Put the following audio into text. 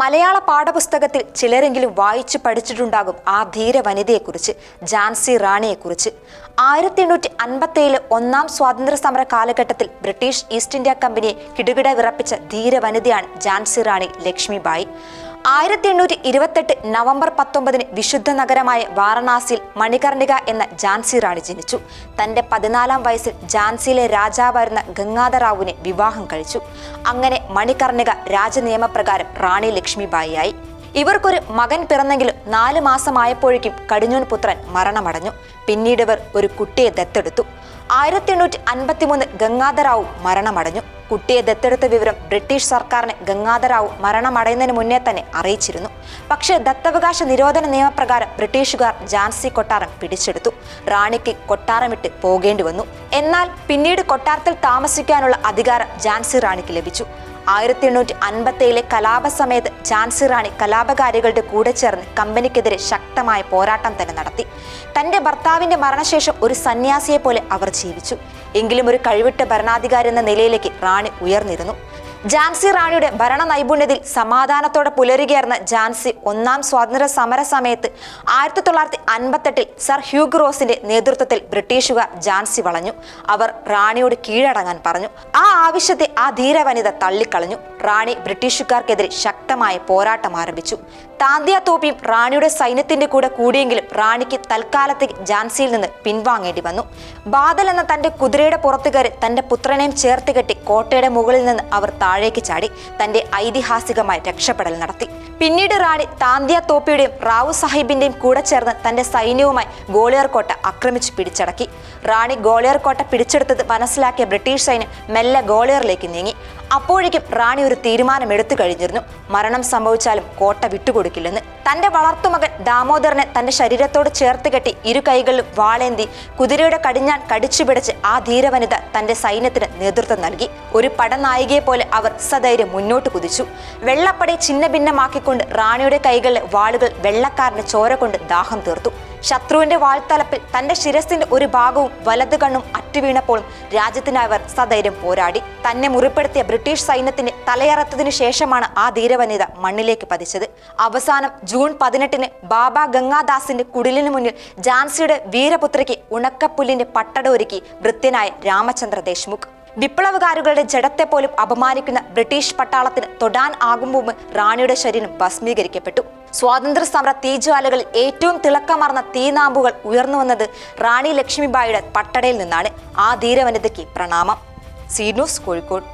മലയാള പാഠപുസ്തകത്തിൽ ചിലരെങ്കിലും വായിച്ചു പഠിച്ചിട്ടുണ്ടാകും ആ ധീര വനിതയെക്കുറിച്ച് ജാൻസി റാണിയെക്കുറിച്ച്. ആയിരത്തി എണ്ണൂറ്റി അൻപത്തേഴിലെ ഒന്നാം സ്വാതന്ത്ര്യ സമര കാലഘട്ടത്തിൽ ബ്രിട്ടീഷ് ഈസ്റ്റ് ഇന്ത്യ കമ്പനിയെ കിടുകിട വിറപ്പിച്ച ധീര വനിതയാണ് ജാൻസി റാണി ലക്ഷ്മിബായി. ആയിരത്തി എണ്ണൂറ്റി ഇരുപത്തെട്ട് നവംബർ പത്തൊമ്പതിന് വിശുദ്ധ നഗരമായ വാരണാസിയിൽ മണികർണിക എന്ന ജാൻസി റാണി ജനിച്ചു. തന്റെ പതിനാലാം വയസ്സിൽ ജാൻസിയിലെ രാജാവായിരുന്ന ഗംഗാധറാവുവിനെ വിവാഹം കഴിച്ചു. അങ്ങനെ മണികർണിക രാജനിയമപ്രകാരം റാണി ലക്ഷ്മിബായിയായി. ഇവർക്കൊരു മകൻ പിറന്നെങ്കിലും നാല് മാസമായപ്പോഴേക്കും കടിഞ്ഞൂൻ പുത്രൻ മരണമടഞ്ഞു. പിന്നീട് ഇവർ ഒരു കുട്ടിയെ ദത്തെടുത്തു. ആയിരത്തി എണ്ണൂറ്റി അൻപത്തിമൂന്ന് ഗംഗാധറാവു മരണമടഞ്ഞു. കുട്ടിയെ ദത്തെടുത്ത വിവരം ബ്രിട്ടീഷ് സർക്കാരിന് ഗംഗാധറാവു മരണമടയുന്നതിന് മുന്നേ തന്നെ അറിയിച്ചിരുന്നു. പക്ഷേ ദത്തവകാശ നിരോധന നിയമപ്രകാരം ബ്രിട്ടീഷുകാർ ജാൻസി കൊട്ടാരം പിടിച്ചെടുത്തു. റാണിക്ക് കൊട്ടാരമിട്ട് പോകേണ്ടി വന്നു. എന്നാൽ പിന്നീട് കൊട്ടാരത്തിൽ താമസിക്കാനുള്ള അധികാരം ജാൻസി റാണിക്ക് ലഭിച്ചു. ആയിരത്തി എണ്ണൂറ്റി അൻപത്തേഴിലെ കലാപസമയത്ത് ജാൻസി റാണി കലാപകാരികളുടെ കൂടെ ചേർന്ന് കമ്പനിക്കെതിരെ ശക്തമായ പോരാട്ടം തന്നെ നടത്തി. തന്റെ ഭർത്താവിന്റെ മരണശേഷം ഒരു സന്യാസിയെ പോലെ അവർ ജീവിച്ചു. എങ്കിലും ഒരു കഴിവിട്ട ഭരണാധികാരി എന്ന നിലയിലേക്ക് റാണി ഉയർന്നിരുന്നു. ഝാൻസി റാണിയുടെ ഭരണ നൈപുണ്യത്തിൽ സമാധാനത്തോടെ പുലരുകയായിരുന്ന ജാൻസി ഒന്നാം സ്വാതന്ത്ര്യ സമര സമയത്ത് ആയിരത്തി തൊള്ളായിരത്തി അൻപത്തെട്ടിൽ സർ ഹ്യൂഗ് റോസിന്റെ നേതൃത്വത്തിൽ ബ്രിട്ടീഷുകാർ ജാൻസി വളഞ്ഞു. അവർ റാണിയോട് കീഴടങ്ങാൻ പറഞ്ഞു. ആ ആവശ്യത്തെ ആ ധീര വനിത തള്ളിക്കളഞ്ഞു. റാണി ബ്രിട്ടീഷുകാർക്കെതിരെ ശക്തമായ പോരാട്ടം ആരംഭിച്ചു. താന്തിയ തോപ്പിയും റാണിയുടെ സൈന്യത്തിന്റെ കൂടെ കൂടിയെങ്കിലും റാണിക്ക് തൽക്കാലത്തേക്ക് ജാൻസിയിൽ നിന്ന് പിൻവാങ്ങേണ്ടി വന്നു. ബാദൽ എന്ന തന്റെ കുതിരയുടെ പുറത്തുകയറി തന്റെ പുത്രനെയും ചേർത്ത് കെട്ടി കോട്ടയുടെ മുകളിൽ നിന്ന് അവർ താഴേക്ക് ചാടി തന്റെ ഐതിഹാസികമായ രക്ഷപ്പെടൽ നടത്തി. പിന്നീട് റാണി താന്തിയ തോപ്പിയുടെയും റാവു സാഹിബിന്റെയും കൂടെ ചേർന്ന് തന്റെ സൈന്യവുമായി ഗോളിയർ കോട്ട ആക്രമിച്ച് പിടിച്ചടക്കി. റാണി ഗോളിയർ കോട്ട പിടിച്ചെടുത്തത് മനസ്സിലാക്കിയ ബ്രിട്ടീഷ് സൈന്യം മെല്ലെ ഗോളിയറിലേക്ക് നീങ്ങി. അപ്പോഴേക്കും റാണി ഒരു തീരുമാനം എടുത്തു കഴിഞ്ഞിരുന്നു. മരണം സംഭവിച്ചാലും കോട്ട വിട്ടുകൊടുക്കില്ലെന്ന്. തന്റെ വളർത്തുമകൻ ദാമോദരനെ തന്റെ ശരീരത്തോട് ചേർത്ത് കെട്ടി ഇരു കൈകളിലും വാളേന്തി കുതിരയുടെ കടിഞ്ഞാൻ കടിച്ചുപിടിച്ച് ആ ധീരവനിത തന്റെ സൈന്യത്തിന് നേതൃത്വം നൽകി. ഒരു പടനായികയെ പോലെ അവർ സധൈര്യം മുന്നോട്ട് കുതിച്ചു. വെള്ളപ്പടയെ ചിന്ന ഭിന്നമാക്കിക്കൊണ്ട് റാണിയുടെ കൈകളിലെ വാളുകൾ വെള്ളക്കാരന്റെ ചോര കൊണ്ട് ദാഹം തീർത്തു. ശത്രുവിന്റെ വാൾത്തലപ്പിൽ തന്റെ ശിരസിന്റെ ഒരു ഭാഗവും വലതു കണ്ണും അറ്റുവീണപ്പോഴും രാജ്യത്തിനായി അവർ സധൈര്യം പോരാടി. തന്നെ മുറിപ്പെടുത്തിയ ബ്രിട്ടീഷ് സൈന്യത്തിന്റെ തലയറത്തതിനു ശേഷമാണ് ആ ധീരവനിത മണ്ണിലേക്ക് പതിച്ചത്. അവസാനം ജൂൺ പതിനെട്ടിന് ബാബ ഗംഗാദാസിന്റെ കുടിലിനു മുന്നിൽ ജാൻസിയുടെ വീരപുത്രിക്ക് ഉണക്കപ്പുല്ലിന്റെ പട്ടട ഒരുക്കി വൃത്യനായ രാമചന്ദ്ര ദേശ്മുഖ്. വിപ്ലവകാരികളുടെ ജഡത്തെ പോലും അപമാനിക്കുന്ന ബ്രിട്ടീഷ് പട്ടാളത്തിന് തൊടാൻ ആകും മുമ്പ് റാണിയുടെ ശരീരം ഭസ്മീകരിക്കപ്പെട്ടു. സ്വാതന്ത്ര്യ സമര തീജ്വാലകളിൽ ഏറ്റവും തിളക്കമർന്ന തീനാമ്പുകൾ ഉയർന്നു വന്നത് റാണി ലക്ഷ്മിബായിയുടെ പട്ടടയിൽ നിന്നാണ്. ആ ധീരവനിതയ്ക്ക് പ്രണാമം. Zee news Kozhikode.